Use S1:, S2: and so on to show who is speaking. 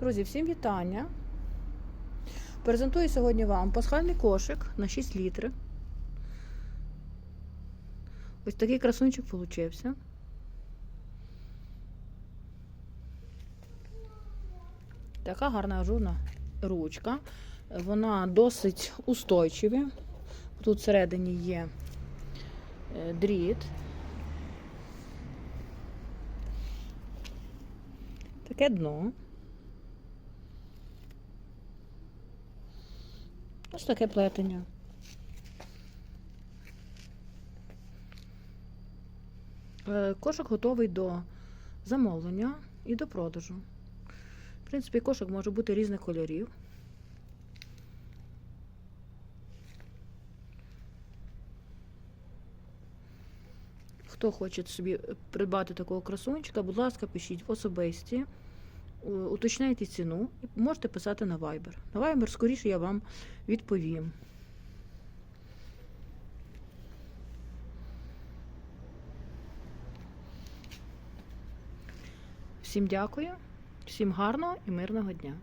S1: Друзі, всім вітання. Презентую сьогодні вам пасхальний кошик на 6 літрів. Ось такий красунчик получився. Така гарна ажурна ручка. Вона досить устойчива. Тут всередині є е, дріт. Таке дно. Ось таке плетення. Е, Кошик готовий до замовлення і до продажу. В принципі, кошик може бути різних кольорів. Хто хоче собі придбати такого красунчика, будь ласка, пишіть в особисті, уточняйте ціну і можете писати на Viber. На Viber скоріше я вам відповім. Всім дякую, всім гарного і мирного дня.